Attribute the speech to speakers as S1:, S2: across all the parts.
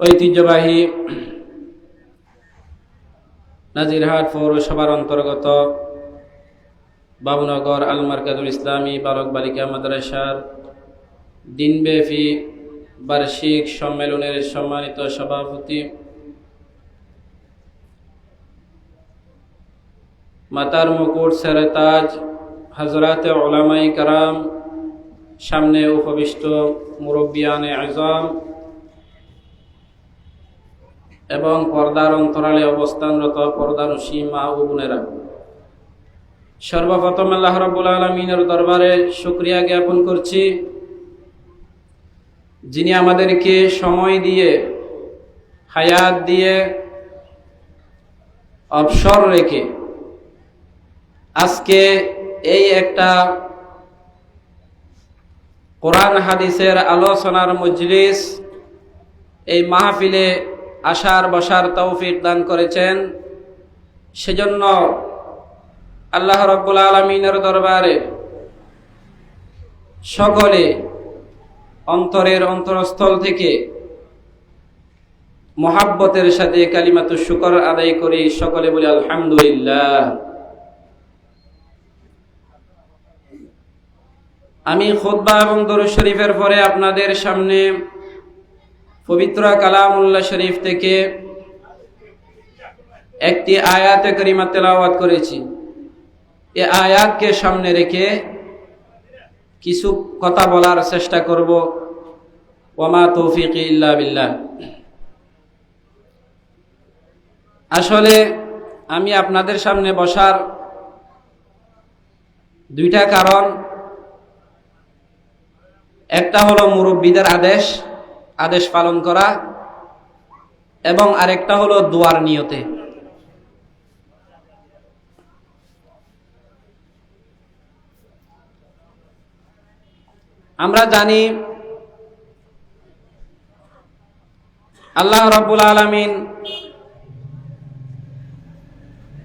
S1: ঐতিহ্যবাহী নাজিরহাট পৌরসভার অন্তর্গত বাবুনগর আল মার্কাজুল ইসলামী বালক বালিকা মাদ্রাসার দিনব্যাপী বার্ষিক সম্মেলনের সম্মানিত সভাপতি মাতার মুকুট সেরতাজ হজরত ওলামাই কারাম, সামনে উপবিষ্ট মুরব্বিয়ানে আজম এবং পর্দার অন্তরালে অবস্থানরত পর্দানুষী মা ও বোনেরা সর্বপ্রথম আল্লাহ রাব্বুল আলমিনের দরবারে শুক্রিয়া জ্ঞাপন করছি, যিনি আমাদেরকে সময় দিয়ে, হায়াত দিয়ে অবসর রেখে আজকে এই একটা কোরআন হাদিসের আলোচনার মজলিস, এই মাহফিলে আসার, বসার তৌফিক দান করেছেন। সেজন্য আল্লাহ রব্বুল আলমিনের দরবারে সকলে অন্তরের অন্তরস্থল থেকে মহাব্বতের সাথে কালিমাতু শুকর আদায় করি। সকলে বলি, আলহামদুলিল্লাহ। আমি খুদ্া এবং দরুদ শরীফের পরে আপনাদের সামনে পবিত্র কালামুল্লাহ শরীফ থেকে একটি আয়াতে করিমা তেলাওয়াত করেছি। এ আয়াতকে সামনে রেখে কিছু কথা বলার চেষ্টা করব। ওমা তৌফিক ইল্লা বিল্লাহ। আসলে আমি আপনাদের সামনে বসার দুইটা কারণ। একটা হলো মুরব্বীদের আদেশ আদেশ পালন করা এবং আরেকটা হলো দোয়ার নিয়তে। আমরা জানি আল্লাহ রব্বুল আলমিন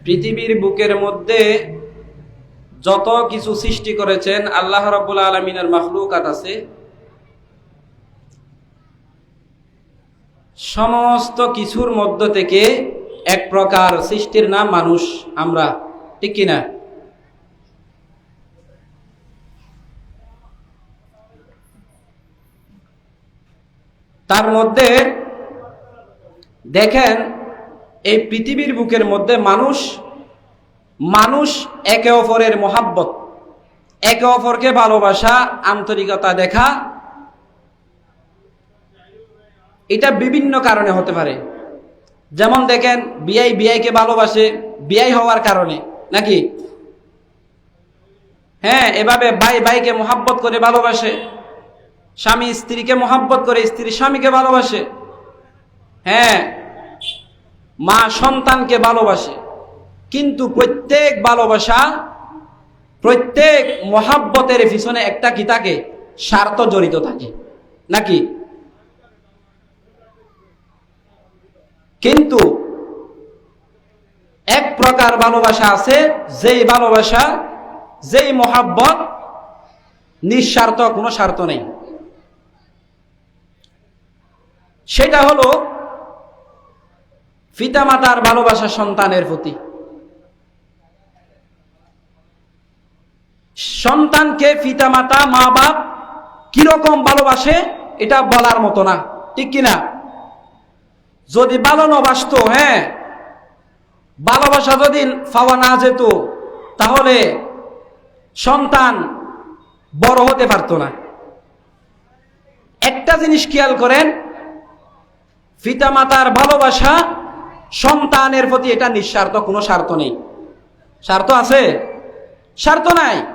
S1: পৃথিবীর বুকের মধ্যে যত কিছু সৃষ্টি করেছেন, আল্লাহ রব্বুল আলমিনের মাখলুকাত আছে। সমস্ত কিছুর মধ্য থেকে এক প্রকার সৃষ্টির নাম মানুষ আমরা, ঠিক কিনা তার মধ্যে দেখেন, এই পৃথিবীর বুকের মধ্যে মানুষ মানুষ একে অপরের মোহাব্বত, একে অপরকে ভালোবাসা, আন্তরিকতা দেখা এটা বিভিন্ন কারণে হতে পারে। যেমন দেখেন, বিআই বিআইকে ভালোবাসে, বিআই হওয়ার কারণে, নাকি? হ্যাঁ এভাবে ভাই ভাইকে মোহাব্বত করে ভালোবাসে, স্বামী স্ত্রীকে মোহাব্বত করে, স্ত্রী স্বামীকে ভালোবাসে হ্যাঁ মা সন্তানকে ভালোবাসে। কিন্তু প্রত্যেক ভালোবাসা, প্রত্যেক মহাব্বতের পিছনে একটা কি থাকে? স্বার্থ জড়িত থাকে, নাকি? কিন্তু এক প্রকার ভালোবাসা আছে, যেই ভালোবাসা, যেই মহাব্বত নিঃস্বার্থ কোনো স্বার্থ নেই। সেটা হলো পিতামাতার ভালোবাসা সন্তানের প্রতি। সন্তানকে পিতামাতা মা বাপ কীরকম ভালোবাসে, এটা বলার মতো না। ঠিক কিনা? যদি ভালো না হ্যাঁ? ভালোবাসা যদি পাওয়া না যেত, তাহলে সন্তান বড় হতে পারত না। একটা জিনিস খেয়াল করেন, পিতামাতার ভালোবাসা সন্তানের প্রতি এটা নিঃস্বার্থ, কোনো স্বার্থ নেই। স্বার্থ আছে? স্বার্থ নাই।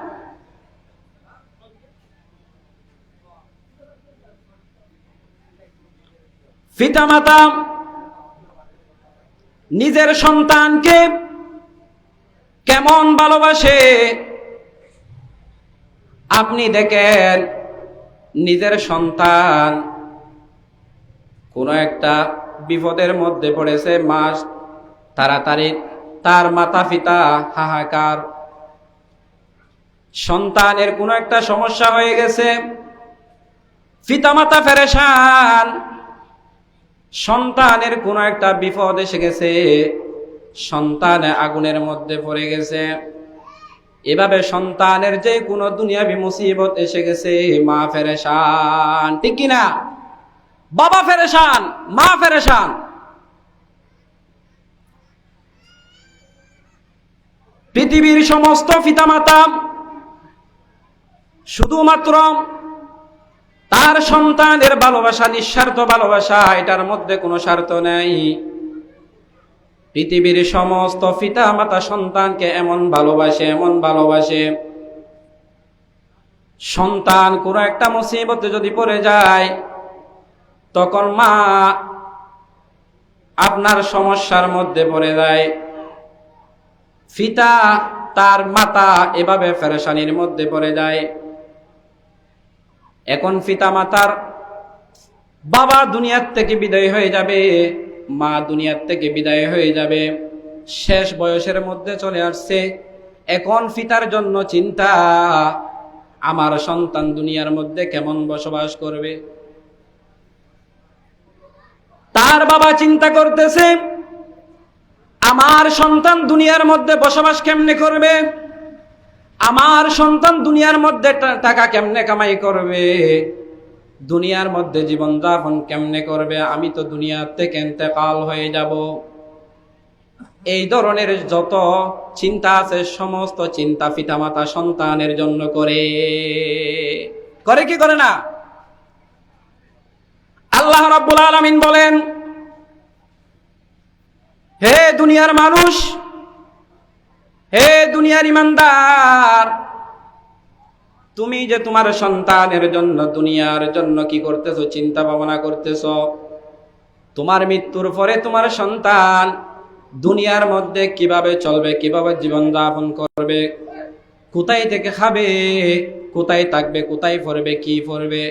S1: পিতামাতা নিজের সন্তানকে কেমন ভালোবাসে? আপনি দেখেন, নিজের সন্তান কোনো একটা বিপদের মধ্যে পড়েছে, মাস তাড়াতাড়ি তার মাতা পিতা হাহাকার। সন্তানের কোনো একটা সমস্যা হয়ে গেছে। পিতামাতা ফেরেশান সন্তানের কোনো একটা বিপদ এসে গেছে, সন্তান আগুনের মধ্যে পড়ে গেছে। এভাবে সন্তানের যে কোনো দুনিয়াবি মুসিবত এসে গেছে, মা ফেরেশান, ঠিক কিনা? বাবা ফেরেশান, মা ফেরেশান। পৃথিবীর সমস্ত পিতামাতা, শুধুমাত্র তার সন্তানের ভালোবাসা, নিঃস্বার্থ ভালোবাসা, এটার মধ্যে কোনো স্বার্থ নেই। পৃথিবীর সমস্ত পিতা মাতা সন্তানকে এমন ভালোবাসে এমন ভালোবাসে। সন্তান কোনো একটা মুসিবতে যদি পড়ে যায়, তখন মা আপনার সমস্যার মধ্যে পড়ে যায়। পিতা তার মাতা এভাবে ফেরেশানির মধ্যে পড়ে যায়। এখন পিতা মাতার বাবা দুনিয়ার থেকে বিদায় হয়ে যাবে, মা দুনিয়ার থেকে বিদায় হয়ে যাবে। শেষ বয়সের মধ্যে চলে আসছে। এখন পিতার জন্য চিন্তা, আমার সন্তান দুনিয়ার মধ্যে কেমন বসবাস করবে? তার বাবা চিন্তা করতেছে, আমার সন্তান দুনিয়ার মধ্যে বসবাস কেমনে করবে? আমার সন্তান দুনিয়ার মধ্যে টাকা কেমনে কামাই করবে? দুনিয়ার মধ্যে জীবন যাপন কেমনে করবে? আমি তো দুনিয়ার থেকে এতেকাল হয়ে যাব। এই ধরনের যত চিন্তা আছে, সমস্ত চিন্তা পিতামাতা সন্তানের জন্য করে। করে কি করে না? আল্লাহ রাব্বুল আলামিন বলেন, হে দুনিয়ার মানুষ হে দুনিয়ার ইমানদার, তুমি যে তোমার সন্তানের জন্য, দুনিয়ার জন্য কি করতেছো, চিন্তা ভাবনা করতেছো? তোমার মৃত্যুর পরে তোমার সন্তান দুনিয়ার মধ্যে কীভাবে চলবে, কীভাবে জীবন যাপন করবে, কোথায় থেকে খাবে, কোথায় থাকবে, কোথায় পড়বে কি পড়বে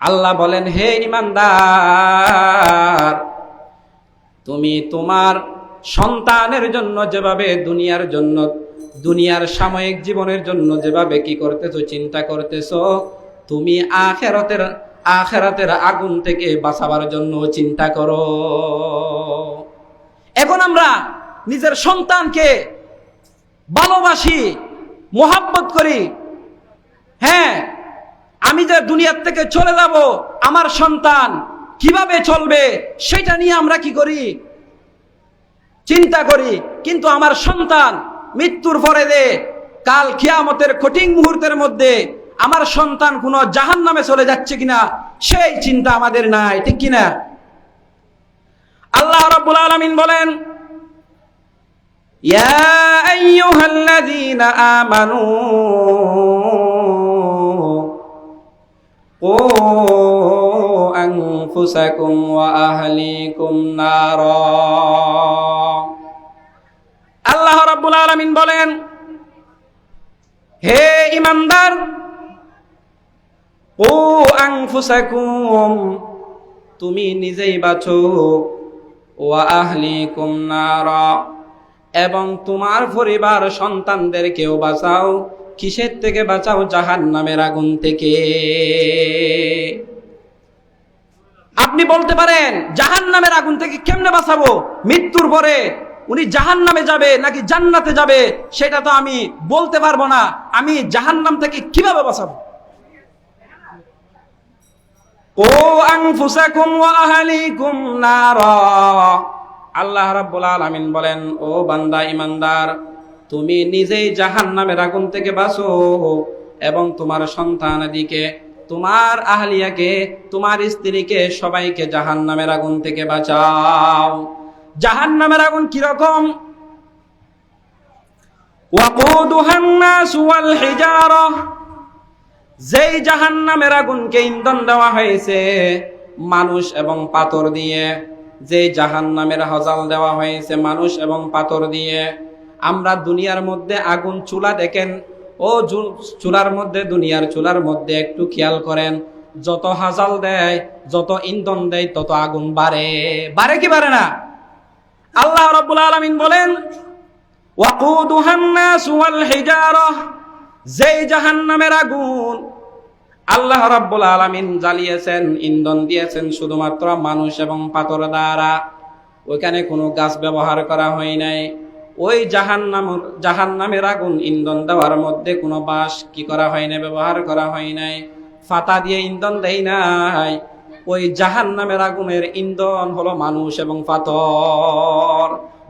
S1: আল্লাহ বলেন, হে ইমানদার, তুমি তোমার সন্তানের জন্য যেভাবে, দুনিয়ার জন্য, দুনিয়ার সাময়িক জীবনের জন্য যেভাবে কি করতেছো, চিন্তা করতেছো, তুমি আখেরাতের আখেরাতের আগুন থেকে বাঁচাবার জন্য চিন্তা করো। এখন আমরা নিজের সন্তানকে ভালোবাসি, মোহাব্বত করি। হ্যাঁ আমি যে দুনিয়ার থেকে চলে যাব, আমার সন্তান কীভাবে চলবে, সেটা নিয়ে আমরা কি করি? চিন্তা করি, কিন্তু আমার সন্তান মৃত্যুর পরে দে, কাল খিয়ামতের কঠিন মুহূর্তের মধ্যে আমার সন্তান কোনো জাহান নামে চলে যাচ্ছে কিনা, সেই চিন্তা আমাদের নাই, ঠিক কিনা? আল্লাহ রব্বুল আলমিন বলেন আমানু ও أنفسكم وأهليكم نارا আল্লাহ রাব্বুল আলামিন বলেন হে ইমানদার ও আনফুসাকুম তুমি নিজেই বাঁচো ওয়া আহলিকুম নারা এবং তোমার পরিবার সন্তানদেরকেও বাঁচাও কিসের থেকে বাঁচাও জাহান নামের আগুন থেকে আপনি বলতে পারেন জাহান নামের আগুন থেকে কেমনে বাঁচাবো? মৃত্যুর পরে উনি জাহান নামে যাবে নাকি জান্নাতে যাবে, সেটা তো আমি বলতে পারব না। আমি জাহান নাম থেকে কীভাবে বাঁচাবো? ও নারা। আল্লাহ রাব্বুল আলামিন বলেন, ও বান্দা ইমানদার তুমি নিজেই জাহান্নামের আগুন থেকে বাঁচো এবং তোমার সন্তানাদিকে তোমার আহলিয়াকে, তোমার স্ত্রীকে সবাইকে জাহান নামের আগুন থেকে বাঁচাও। জাহান নামের আগুন কীরকম? যেই জাহান নামের আগুনকে ইন্ধন দেওয়া হয়েছে, মানুষ এবং পাথর দিয়ে। যে জাহান নামের হজাল দেওয়া হয়েছে, মানুষ এবং পাথর দিয়ে। আমরা দুনিয়ার মধ্যে আগুন চুলা দেখেন ও চুলার মধ্যে, দুনিয়ার চুলার মধ্যে একটু খেয়াল করেন। যত হাজাল দেয়, যত ইন্ধন দেয়, তত আগুন বাড়ে। বাড়ে কি বাড়ে না? আল্লাহ রাব্বুল আলামিন বলেন যেই জাহান্নামের আগুন আল্লাহ রাব্বুল আলামিন জ্বালিয়েছেন, ইন্ধন দিয়েছেন শুধুমাত্র মানুষ এবং পাথর দ্বারা ওইখানে কোনো গাছ ব্যবহার করা হয় নাই। ওই জাহান্নাম, জাহান্নামের আগুন ইন্ধন দেওয়ার মধ্যে কোনো বাঁশ কি করা হয় না ব্যবহার করা হয় নাই, ফাতা দিয়ে ইন্ধন দেয় নাই। ওই জাহান্নামের আগুনের ইন্ধন হলো মানুষ এবং ফাতর।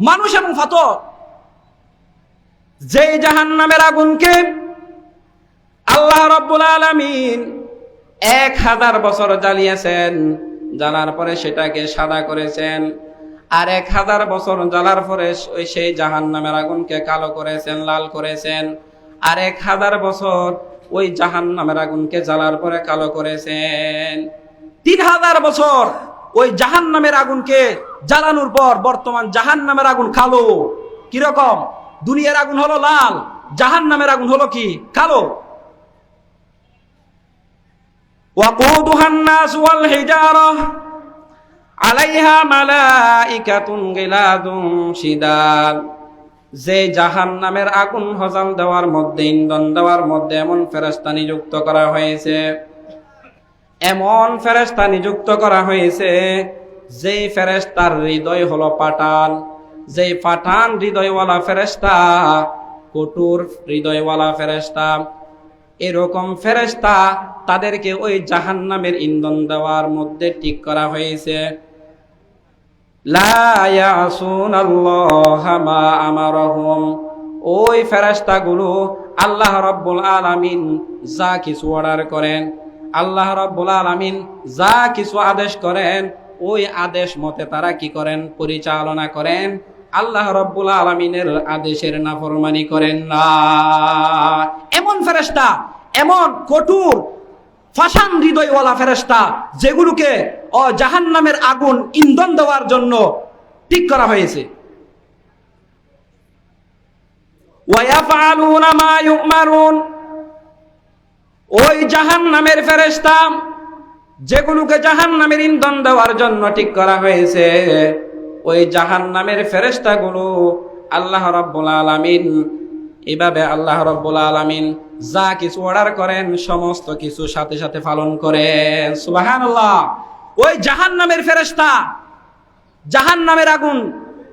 S1: মানুষ এবং পাথর যেই জাহান্নামের আগুনকে আল্লাহ রব্বুল আলামিন এক হাজার বছর জ্বালিয়েছেন, জ্বালার পরে সেটাকে সাদা করেছেন। আর এক হাজার বছর জ্বালার পরে ওই সেই জাহান নামের আগুনকে কালো করেছেন, লাল করেছেন। আর এক হাজার বছর ওই জাহান নামের আগুনকে জ্বালার পরে কালো করেছেন। তিন হাজার বছর ওই জাহান নামের আগুনকে জ্বালানোর পর বর্তমান জাহান নামের আগুন কালো। কীরকম? দুনিয়ার আগুন হলো লাল জাহান নামের আগুন হলো কি? কালো। ওয়াকুদুহান্নাস ওয়াল হিজারা আলাইহা মালাইকাতুন গিলাদুন শিদাল। যে জাহান নামের আগুন হজাল দেওয়ার মধ্যে, ইন্ধন দেওয়ার মধ্যে এমন ফেরস্তা নিযুক্ত করা হয়েছে। এমন ফেরেস্তা নিযুক্ত করা হয়েছে যে ফেরেস্তার হৃদয় হলো পাটাল। যে পাঠান হৃদয়ওয়ালা ফেরেস্তা কটুর হৃদয়ওয়ালা ফেরেস্তা এরকম ফেরেস্তা তাদেরকে ওই জাহান নামের ইন্ধন দেওয়ার মধ্যে ঠিক করা হয়েছে। ওই ফেরেশতাগুলো আল্লাহ রাব্বুল আলামিন যা কিছু অর্ডার করেন, আল্লাহ রাব্বুল আলামিন যা কিছু আদেশ করেন, ওই আদেশ মতে তারা কি করেন? পরিচালনা করেন। আল্লাহ রাব্বুল আলামিনের আদেশের নাফরমানি করেন না। এমন ফেরেশতা, এমন কঠোর, ফাসান হৃদয়ওয়ালা ফেরেশতা যেগুলোকে ও জাহান্নামের আগুন ইন্ধন দেওয়ার জন্য ঠিক করা হয়েছে। ওই জাহান্নামের ফেরেশতা যেগুলোকে জাহান্নামের ইন্ধন দেওয়ার জন্য ঠিক করা হয়েছে, ওই জাহান্নামের ফেরেশতাগুলো আল্লাহ রাব্বুল আলামিন, এভাবে আল্লাহ রব্বুল আলামিন যা কিছু অর্ডার করেন, সমস্ত কিছু সাথে সাথে পালন করেন। সুবহানাল্লাহ। ওই জাহান্নামের ফেরেশতা, জাহান্নামের আগুন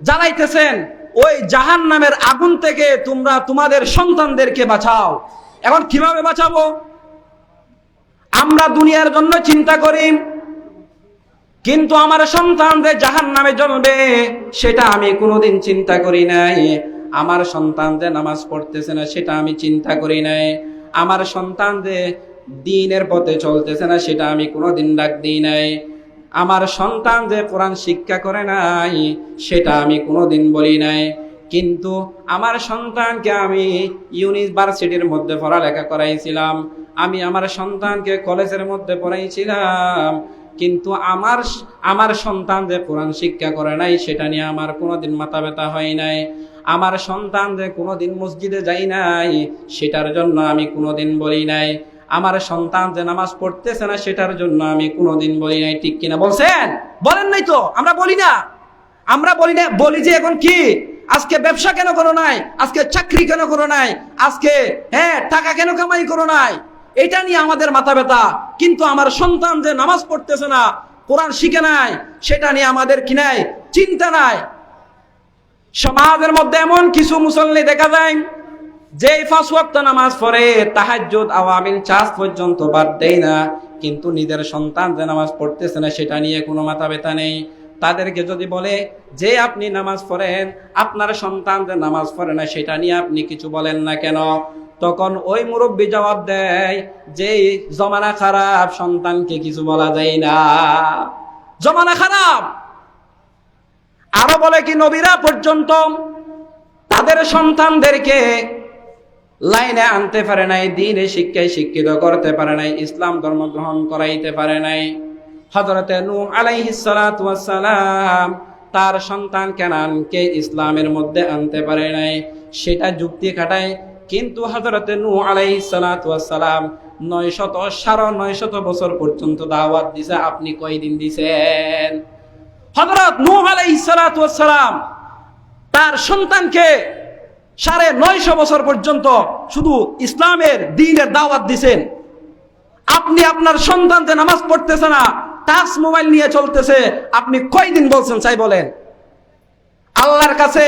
S1: জ্বালাইতেছেন। ওই জাহান্নামের আগুন থেকে তোমরা তোমাদের সন্তানদেরকে বাঁচাও। এখন কীভাবে বাঁচাবো? আমরা দুনিয়ার জন্য চিন্তা করি, কিন্তু আমার সন্তান যে জাহান নামে জ্বলবে সেটা আমি কোনোদিন চিন্তা করি নাই। আমার সন্তান যে নামাজ পড়তেছে না, সেটা আমি চিন্তা করি নাই। আমার সন্তান যে দিনের পথে চলতেছে না, সেটা আমি কোনোদিন ডাক দিই নাই। আমার সন্তান যে কোরআন শিক্ষা করে নাই, সেটা আমি কোনোদিন বলি নাই। কিন্তু আমার সন্তানকে আমি ইউনিভার্সিটির মধ্যে পড়ালেখা করাইছিলাম, আমি আমার সন্তানকে কলেজের মধ্যে পড়াইছিলাম, কিন্তু আমার আমার সন্তান যে কোরআন শিক্ষা করে নাই, সেটা নিয়ে আমার কোনোদিন মাথা ব্যথা হয় নাই। আমার সন্তান যে কোনোদিন মসজিদে যাই নাই, সেটার জন্য আমি কোনোদিন বলি নাই। আমার সন্তান যে নামাজ পড়তেছে না, সেটার জন্য আমি কোনোদিন বলি নাই, ঠিক কিনা বলছেন? বলেন নাই তো, আমরা বলি না। আমরা বলি না, বলি যে এখন কি? আজকে ব্যবসা কেন করো নাই? আজকে চাকরি কেন করো নাই? আজকে হ্যাঁ টাকা কেন কামাই করো নাই? এটা নিয়ে আমাদের মাথা ব্যথা। কিন্তু আমার সন্তান যে নামাজ পড়তেছে না, কোরআন শিখে নাই, সেটা নিয়ে আমাদের কি নাই? চিন্তা নাই। সমাজের মধ্যে এমন কিছু মুসল্লি দেখা যায় যে পাঁচ ওয়াক্ত নামাজ পড়ে, তাহাজ্জুদ আওয়ামিল চাষ পর্যন্ত বাদ দেয় না। কিন্তু নিজের সন্তান যে নামাজ পড়তেছে না, সেটা নিয়ে কোনো মাথা ব্যথা নেই। তাদেরকে যদি বলে, যে আপনি নামাজ পড়েন, আপনার সন্তান যে নামাজ পড়ে না, সেটা নিয়ে আপনি কিছু বলেন না কেন? তখন ওই মুরব্বী জবাব দেয় যে জমানা খারাপ, সন্তানকে কিছু বলা যায় না। জমানা খারাপ! আরও বলে কি, নবীরা পর্যন্ত তাদের সন্তানদেরকে লাইনে আনতে পারে নাই, দিনে শিক্ষায় শিক্ষিত করতে পারে নাই, ইসলাম ধর্ম গ্রহণ করাইতে পারে নাই। হজরতে নূ আলাইহিসালাম তার সন্তান কেনানকে ইসলামের মধ্যে আনতে পারে নাই। সেটা যুক্তি খাটায় কিন্তু হজরতে নূ আলাইহিসালাম নয় শত সাড়ে নয় শত বছর পর্যন্ত দাওয়াত দিছে, আপনি কয়দিন দিছেন? হজরত নূ আলাইহিসালাম তার সন্তানকে সাড়ে নয়শো বছর পর্যন্ত শুধু ইসলামের দিনের দাওয়াত দিছেন। আপনি আপনার সন্তানকে নামাজ পড়তেছে না টাচ মোবাইল নিয়ে চলতেছে। আপনি কয়দিন বলছেন চাই বলেন? আল্লাহর কাছে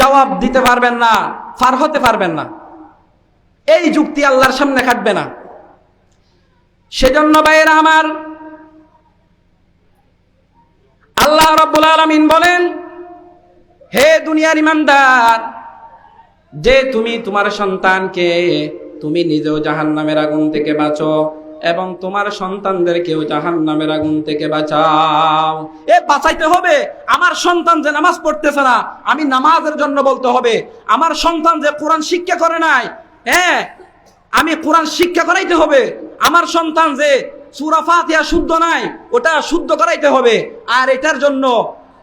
S1: জবাব দিতে পারবেন না, ফার হতে পারবেন না। এই যুক্তি আল্লাহর সামনে খাটবে না। সেজন্য ভাইয়েরা আমার, আল্লাহ রব্বুল আলমিন বলেন, হে দুনিয়ার ইমানদার যে তুমি তোমার সন্তানকে, তুমি নিজেও জাহান নামের আগুন থেকে বাঁচো এবং তোমার সন্তানদেরকেও জাহান নামের আগুন থেকে বাঁচাও। এ বাঁচাইতে হবে। আমার সন্তান যে নামাজ পড়তেছে না, আমি নামাজের জন্য বলতে হবে, আমার সন্তান যে কোরআন শিক্ষা করে নাই হ্যাঁ আমি কোরআন শিক্ষা করাইতে হবে। আমার সন্তান যে সুরা ফাতিহা শুদ্ধ নাই, ওটা শুদ্ধ করাইতে হবে। আর এটার জন্য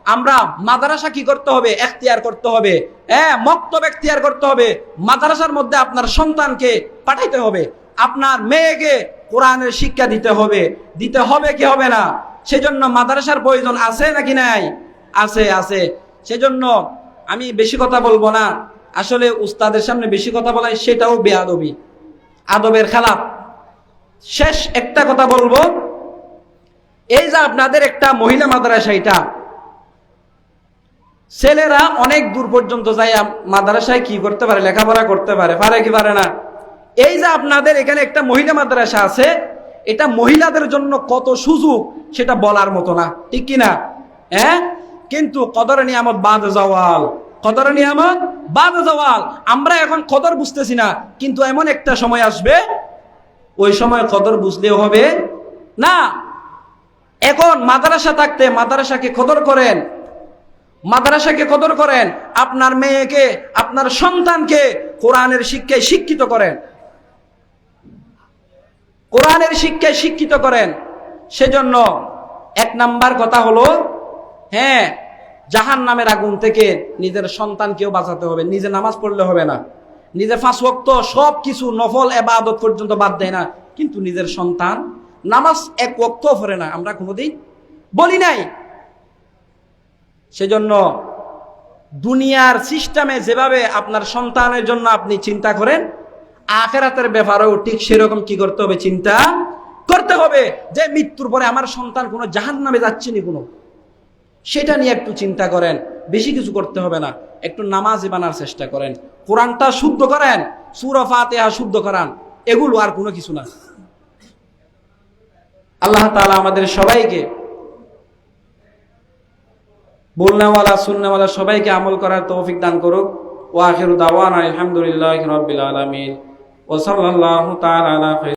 S1: আমরা মাদ্রাসা কি করতে হবে? এখতিয়ার করতে হবে। হ্যাঁ মক্তব এখতিয়ার করতে হবে। মাদ্রাসার মধ্যে আপনার সন্তানকে পাঠাইতে হবে। আপনার মেয়েকে কোরআনের শিক্ষা দিতে হবে। দিতে হবে কি হবে না? সেজন্য মাদ্রাসার প্রয়োজন আছে নাকি নাই? আছে আছে। সেজন্য আমি বেশি কথা বলব না। আসলে উস্তাদের সামনে বেশি কথা বলাই সেটাও বেআদবি আদবের খেলাপ শেষ একটা কথা বলব। এই যে আপনাদের একটা মহিলা মাদ্রাসা এটা। ছেলেরা অনেক দূর পর্যন্ত যায় মাদ্রাসায় কি করতে পারে, লেখাপড়া করতে পারে পারে কি পারে না? এই যে আপনাদের এখানে একটা মহিলা মাদ্রাসা আছে, এটা মহিলাদের জন্য কত সুযোগ সেটা বলার মতো না, ঠিক কি না? হ্যাঁ? কিন্তু কদর নিয়ামত, বাদ জওয়াল। কদর নিয়ামত, বাদ জওয়াল। আমরা এখন কদর বুঝতেছি না, কিন্তু এমন একটা সময় আসবে, ওই সময় কদর বুঝলেও হবে। না, এখন মাদ্রাসা থাকতে মাদ্রাসাকে কদর করেন। মাদ্রাসাকে কদর করেন, আপনার মেয়েকে, আপনার সন্তানকে কোরআনের শিক্ষায় শিক্ষিত করেন। কোরআনের শিক্ষায় শিক্ষিত করেন। সেজন্য এক নাম্বার কথা হলো হ্যাঁ জাহান নামের আগুন থেকে নিজের সন্তানকেও বাঁচাতে হবে, নিজে নামাজ পড়লে হবে না। নিজে ফাঁস ওয়াক্ত সব কিছু নফল এবাদত পর্যন্ত বাদ দেয় না, কিন্তু নিজের সন্তান নামাজ এক ওক্ত পড়ে না, আমরা কোনোদিন বলি নাই। সেজন্য দুনিয়ার সিস্টেমে যেভাবে আপনার সন্তানের জন্য আপনি চিন্তা করেন, আখেরাতের ব্যাপারেও ঠিক সেরকম কি করতে হবে চিন্তা করতে হবে। যে মৃত্যুর পরে আমার সন্তান কোনো জাহান নামে যাচ্ছে নি কোনো, সেটা নিয়ে একটু চিন্তা করেন, বেশি কিছু করতে হবে না, একটু নামাজি বানার চেষ্টা করেন, কোরআনটা শুদ্ধ করেন, সুরা ফাতেহা শুদ্ধ করান, এগুলো আর কোনো কিছু না। আল্লাহ তাআলা আমাদের সবাইকে বলনাওয়ালা, সুন্নাওয়ালা, সবাইকে আমল করার তৌফিক দান করুক। ও আখিরু আলহামদুলিল্লাহ রবিল আলমিন। তাআলা আলা